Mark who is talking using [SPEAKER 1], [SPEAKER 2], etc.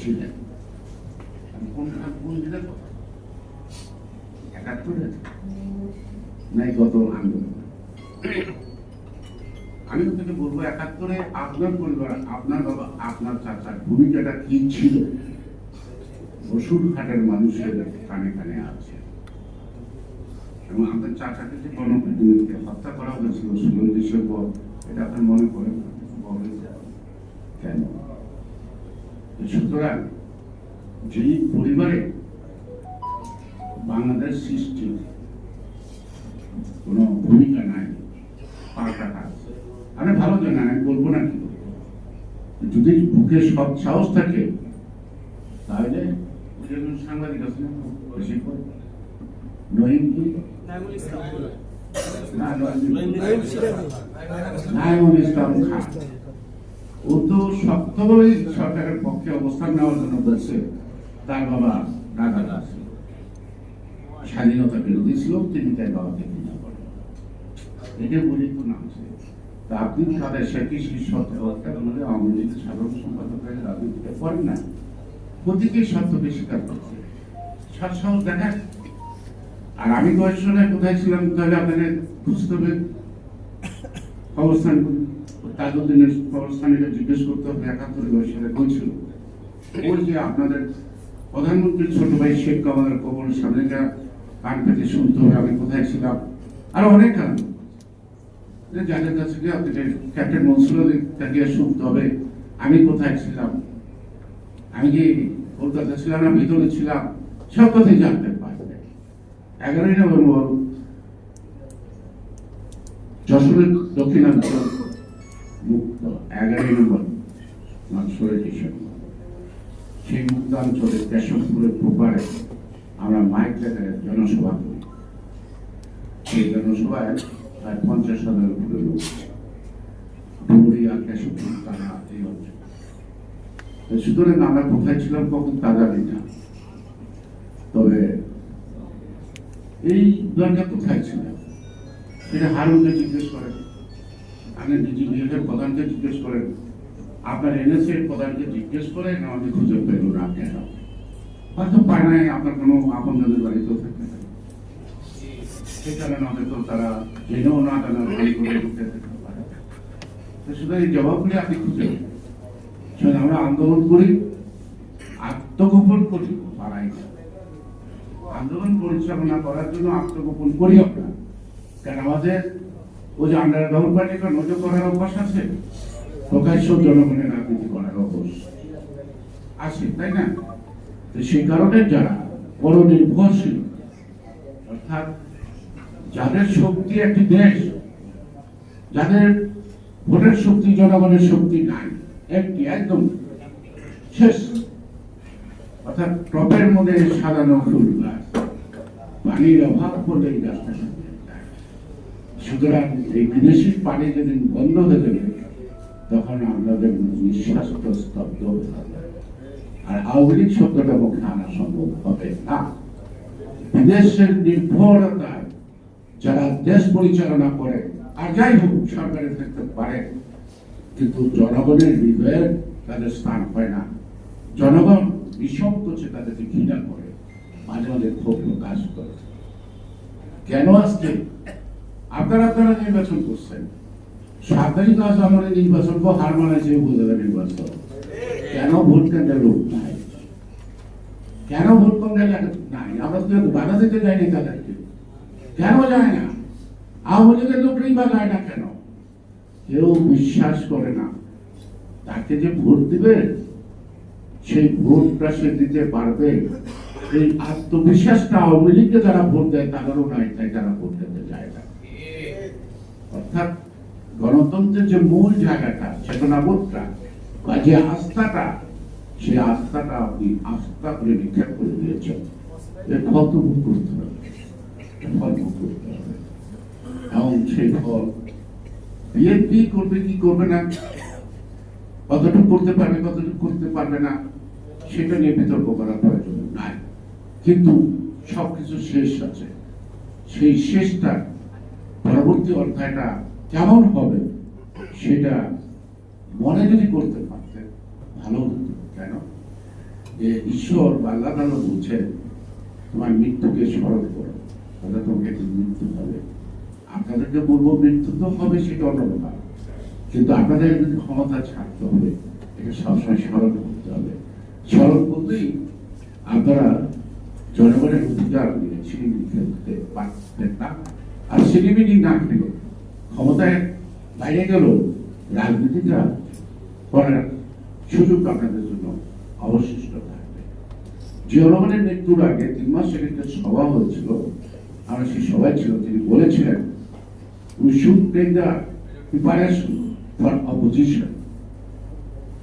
[SPEAKER 1] ছিলেন আমি কোন কোন দিনের কথা একাত্তরের নাই গত আন্দোলন। আমি আপনাকে বলব, একাত্তরে আপনার পরিবার আপনার বাবা আপনার চাচার ভূমিকাটা কি ছিল ওষুধ ঘাটের মানুষের কানে কানে আছে এবং আপনার চাচাকে যে গণপ্রতিনিধিকে হত্যা করা হয়েছিল ষোলোই ডিসেম্বর এটা আপনার মনে করেন? কেন? সুতরাং যেই পরিবারে বাংলাদেশ সৃষ্টি কোনো ভূমিকা নাই পাল্টা কাজ আমি ভালো জানি আমি বলব না কি যদি বুকে সব সাহস থাকে তাহলে সাংবাদিক আছে না, বেশি নহিম কি? না নহিম নাইমুল ইসলাম খান। তো শক্তভাবে সরকারের পক্ষে অবস্থান নেওয়ার জন্য বলছে। তার বাবা রাজা দাস স্বাধীনতা বিরোধী ছিল, তিনি তার বাবাকে ঘৃণা করেন এটা বলি তো নামছে তা আপনি তাদের শীর্ষ হত্যার মধ্যে আওয়ামী লীগের সাধারণ সম্পাদক হয়ে রাজনীতিতে করেন না। প্রতীকী সত্যকে স্বীকার করছে। সৎসাহস দেখায়। আর আমি কয়েকজনে কোথায় ছিলাম, তাহলে আপনাদের খুঁজতে হবে অবস্থান তাজউদ্দিনের অবস্থানীকে জিজ্ঞেস করতে হবে একাত্তরে বয়সে বলছিল ওই যে আপনাদের প্রধানমন্ত্রীর ছোট ভাই শেখ কামালের কবর সামনে যা কান পেতে শুনতে হবে আমি কোথায় ছিলাম। আর অনেক কারণ যাদের কাছে গিয়ে আপনাকে ক্যাপ্টেন মনসুরের কাছে শুনতে হবে, আমি কোথায় ছিলাম? আমি কি কলকাতা ছিলাম না ভিতরে ছিলাম? সব কথাই জানতে পারবে। এগারোই নভেম্বর যশোরের দক্ষিণাঞ্চল মুক্ত, এগারোই নম্বর। ষোলোই ডিসেম্বর সেই মুক্তাঞ্চলে কেশবপুরের প্রপারে আমরা মাইক জায়গায় জনসভা করি। সেই জনসভায় প্রায় পঞ্চাশ হাজার উপরে লোক। ডুবুরিয়া কেশবপুর তারা এই অঞ্চল। সুতরাং আমরা কোথায় ছিলাম কখন তা জানি না। তবে এই দরজা কোথায় ছিল? সেটা হারুনকে জিজ্ঞেস করেন। আমি ডিজি প্রধানকে জিজ্ঞেস করেন, আপনার এনএসএ এর প্রধানকে জিজ্ঞেস করেন আমাকে খুঁজে পেল না কেন হয়তো পায় নাই আপনার কোনো আপনজনের বাড়িতেও থাকতে তারা না আপনি খুঁজে। আমরা আন্দোলন করি, আত্মগোপন করি না। আন্দোলন পরিচালনা করার জন্য আত্মগোপন করি কারণ আমাদের ওই যে আন্ডারগ্রাউন্ড পার্টিকে নজর করার অভ্যাস আছে প্রকাশ্য জনগণের রাজনীতি করার অভ্যাস আছে, তাই না তো সেই কারণে যারা পরনির্ভরশীল অর্থাৎ যাদের শক্তি একটি দেশ, যাদের ভোটের শক্তি জনগণের শক্তি নাই, একটি একদম শেষ অর্থাৎ টপের মধ্যে সাজানো ফুল গাছ, পানির অভাব এই গাছটা। সুতরাং এই বিদেশি পানি যেদিন বন্ধ হয়ে যাবে তখন আমাদের নিঃশ্বাস তো স্তব্ধ যাবে। আর আওয়ামী লীগ শব্দটা মুখে আনা সম্ভব হবে না। বিদেশের নির্ভরতায় যারা দেশ পরিচালনা করে, আর যাই হোক, সরকারে থাকতে পারে, কিন্তু জনগণের হৃদয়ে তাদের স্থান হয় না। জনগণ নিঃসংকোচে তাদেরকে ঘৃণা করে, মাঝে মাঝে ক্ষোভ প্রকাশ করে। কেন আসছে? আপনারা আপনারা নির্বাচন করছেন। নির্বাচন হার মানাইছে উপজেলা নির্বাচন। কেন ভোট লোক নাই? কেন ভোট নাই? আমরা তো বাধা দিতে তাদেরকে। কেন যায় না? আওয়ামী লীগের লোকই বা যায় না কেন? কেউ বিশ্বাস করে না। তাকে যে ভোট দিবে, সেই ভোটটা সে দিতে পারবে। এই আত্মবিশ্বাসটা আওয়ামী লীগকে যারা ভোট দেয়, তাদেরও নাই, তাই তারা ভোট দিতে যায় না অর্থাৎ গণতন্ত্রের যে মূল জায়গাটা, চেতনাবোধটা বা যে আস্থাটা, সেই আস্থাটা আপনি আস্থা করে নিক্ষেপ করে দিয়েছেন। এর ফল তো ভোগ করতে হবে। ফল ভোগ করতে হবে। এবং সেই ফল বিএনপি করবে, কি করবে না? কতটুকু করতে পারবে, কতটুকু করতে পারবে না? সেটা নিয়ে বিতর্ক করার প্রয়োজন নাই। কিন্তু সবকিছু শেষ আছে। সেই শেষটা পরবর্তী অধ্যায়টা কেমন হবে সেটা মনে যদি করতে পারতেন ভালো হতো। কেন? যে ঈশ্বর বা আল্লাহ বলছেন, তোমার মৃত্যুকে স্মরণ করো। তাহলে তোমাকে মৃত্যু হবে। আপনাদেরকে বলব, মৃত্যু তো হবে সেটা অন্য কথা। কিন্তু আপনাদের যদি ক্ষমতা ছাড়তে হবে এটা সবসময় স্মরণ করতে হবে। স্মরণ করতেই আপনারা জনগণের অধিকার দিয়ে সিনেমিনি খেলতে পারতেন না। আর সিনেমিনি না খেলে ক্ষমতায় বাইরে গেল রাজনীতিটা করার সুযোগ আপনাদের জন্য অবশিষ্ট থাকবে। জিয়া মৃত্যুর আগে তিন মাস আগে একটা সভা হয়েছিল, আমরা সেই সভায় ছিল তিনি বলেছিলেন we should take the preparation for opposition